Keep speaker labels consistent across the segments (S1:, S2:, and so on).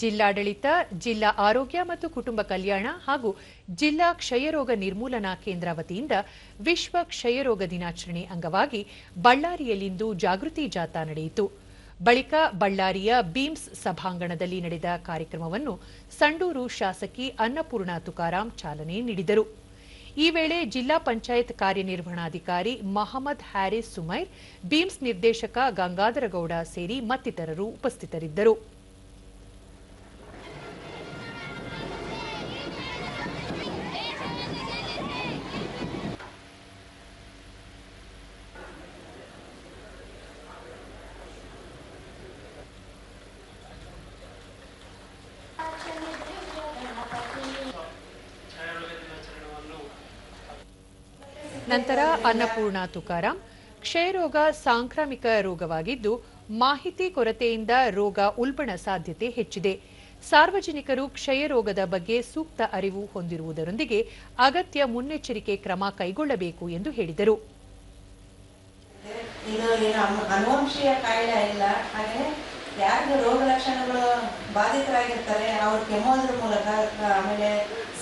S1: ಜಿಲ್ಲಾಡಳಿತ, ಜಿಲ್ಲಾ ಆರೋಗ್ಯ ಮತ್ತು ಕುಟುಂಬ ಕಲ್ಯಾಣ ಹಾಗೂ ಜಿಲ್ಲಾ ಕ್ಷಯರೋಗ ನಿರ್ಮೂಲನಾ ಕೇಂದ್ರ ವತಿಯಿಂದ ವಿಶ್ವ ಕ್ಷಯರೋಗ ದಿನಾಚರಣೆ ಅಂಗವಾಗಿ ಬಳ್ಳಾರಿಯಲ್ಲಿಂದು ಜಾಗೃತಿ ಜಾಥಾ ನಡೆಯಿತು. ಬಳಿಕ ಬಳ್ಳಾರಿಯ ಬೀಮ್ಸ್ ಸಭಾಂಗಣದಲ್ಲಿ ನಡೆದ ಕಾರ್ಯಕ್ರಮವನ್ನು ಸಂಡೂರು ಶಾಸಕಿ ಅನ್ನಪೂರ್ಣ ತುಕಾರಾಂ ಚಾಲನೆ ನೀಡಿದರು. ಈ ವೇಳೆ ಜಿಲ್ಲಾ ಪಂಚಾಯತ್ ಕಾರ್ಯನಿರ್ವಹಣಾಧಿಕಾರಿ ಮಹಮ್ಮದ್ ಹ್ಯಾರಿಸ್ ಸುಮೈರ್ ಬೀಮ್ಸ್ ನಿರ್ದೇಶಕ ಗಂಗಾಧರಗೌಡ ಸೇರಿ ಮತ್ತಿತರರು ಉಪಸ್ಥಿತರಿದ್ದರು. ನಂತರ ಅನ್ನಪೂರ್ಣ ತುಕಾರಾಂ, ಕ್ಷಯರೋಗ ಸಾಂಕ್ರಾಮಿಕ ರೋಗವಾಗಿದ್ದು, ಮಾಹಿತಿ ಕೊರತೆಯಿಂದ ರೋಗ ಉಲ್ಬಣ ಸಾಧ್ಯತೆ ಹೆಚ್ಚಿದೆ. ಸಾರ್ವಜನಿಕರು ಕ್ಷಯರೋಗದ ಬಗ್ಗೆ ಸೂಕ್ತ ಅರಿವು ಹೊಂದಿರುವುದರೊಂದಿಗೆ ಅಗತ್ಯ ಮುನ್ನೆಚ್ಚರಿಕೆ ಕ್ರಮ ಕೈಗೊಳ್ಳಬೇಕು ಎಂದು ಹೇಳಿದರು.
S2: ಅನುವಂಶೀಯ ಕಾಯಿಲೆ ಇಲ್ಲ, ಹಾಗೆ ಯಾರಿಗೆ ರೋಗ ಲಕ್ಷಣಗಳು ಬಾಧಿತರಾಗಿರ್ತಾರೆ, ಅವ್ರು ಕೆಮ್ಮೋದ್ರ ಮೂಲಕ, ಆಮೇಲೆ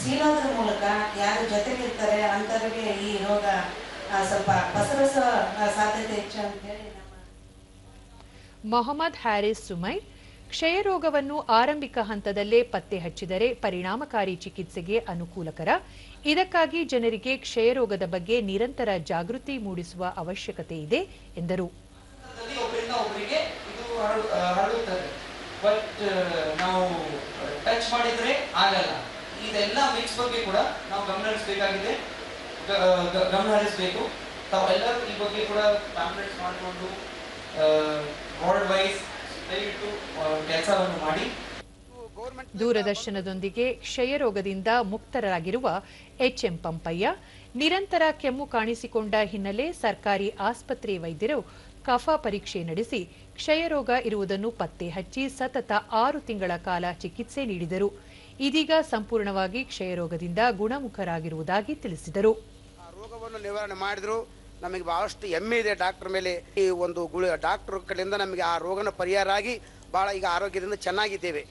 S2: ಸೀನೋದ್ರ ಮೂಲಕ ಯಾರು ಜೊತೆಗಿರ್ತಾರೆ ಅಂಥವ್ರಿಗೆ ಈ ರೋಗ ಸ್ವಲ್ಪ ಪಸರಿಸೋ ಆ, ಸಾಧ್ಯತೆ ಹೆಚ್ಚು ಅಂತೇಳಿ
S1: ಮೊಹಮ್ಮದ್ ಹ್ಯಾರಿಸ್ ಸುಮೈ ಕ್ಷಯರೋಗವನ್ನು ಆರಂಭಿಕ ಹಂತದಲ್ಲೇ ಪತ್ತೆ ಹಚ್ಚಿದರೆ ಪರಿಣಾಮಕಾರಿ ಚಿಕಿತ್ಸೆಗೆ ಅನುಕೂಲಕರ. ಇದಕ್ಕಾಗಿ ಜನರಿಗೆ ಕ್ಷಯರೋಗದ ಬಗ್ಗೆ ನಿರಂತರ ಜಾಗೃತಿ ಮೂಡಿಸುವ ಅವಶ್ಯಕತೆ ಇದೆ ಎಂದರು.
S3: ನಾವು ಟಚ್ ಮಾಡಿದ್ರೆ ಆಗಲ್ಲ. ಇದೆಲ್ಲ ಮಿಕ್ಸ್ ಬಗ್ಗೆ ಕೂಡ ನಾವು ಗಮನ ಹರಿಸಬೇಕಾಗಿದೆ ಗಮನ ಹರಿಸಬೇಕು ತಾವೆಲ್ಲರೂ ಈ ಬಗ್ಗೆ ಕೂಡ ಕಾನ್ಫರೆನ್ಸ್ ಮಾಡಿಕೊಂಡು ವಾರ್ಡ್ ವೈಸ್ ದಯವಿಟ್ಟು ಕೆಲಸವನ್ನು ಮಾಡಿ.
S1: ದೂರದರ್ಶನದೊಂದಿಗೆ ಕ್ಷಯರೋಗದಿಂದ ಮುಕ್ತರಾಗಿರುವ ಎಚ್ಎಂ ಪಂಪಯ್ಯ, ನಿರಂತರ ಕೆಮ್ಮು ಕಾಣಿಸಿಕೊಂಡ ಹಿನ್ನೆಲೆ ಸರ್ಕಾರಿ ಆಸ್ಪತ್ರೆ ವೈದ್ಯರು ಕಫ ಪರೀಕ್ಷೆ ನಡೆಸಿ ಕ್ಷಯರೋಗ ಇರುವುದನ್ನು ಪತ್ತೆ ಹಚ್ಚಿ ಸತತ ಆರು ತಿಂಗಳ ಕಾಲ ಚಿಕಿತ್ಸೆ ನೀಡಿದರು. ಇದೀಗ ಸಂಪೂರ್ಣವಾಗಿ ಕ್ಷಯರೋಗದಿಂದ ಗುಣಮುಖರಾಗಿರುವುದಾಗಿ ತಿಳಿಸಿದರು.
S4: ಆ ರೋಗವನ್ನು ನಿವಾರಣೆ ಮಾಡಿದ್ರು. ನಮಗೆ ಬಹಳಷ್ಟು ಹೆಮ್ಮೆ ಇದೆ ಡಾಕ್ಟರ್ ಮೇಲೆ. ಈ ಒಂದು ಡಾಕ್ಟರ್ ಕಡೆಯಿಂದ ನಮಗೆ ಆ ರೋಗನ ಪರಿಹಾರ ಆಗಿ ಬಹಳ ಈಗ ಆರೋಗ್ಯದಿಂದ ಚೆನ್ನಾಗಿದ್ದೇವೆ.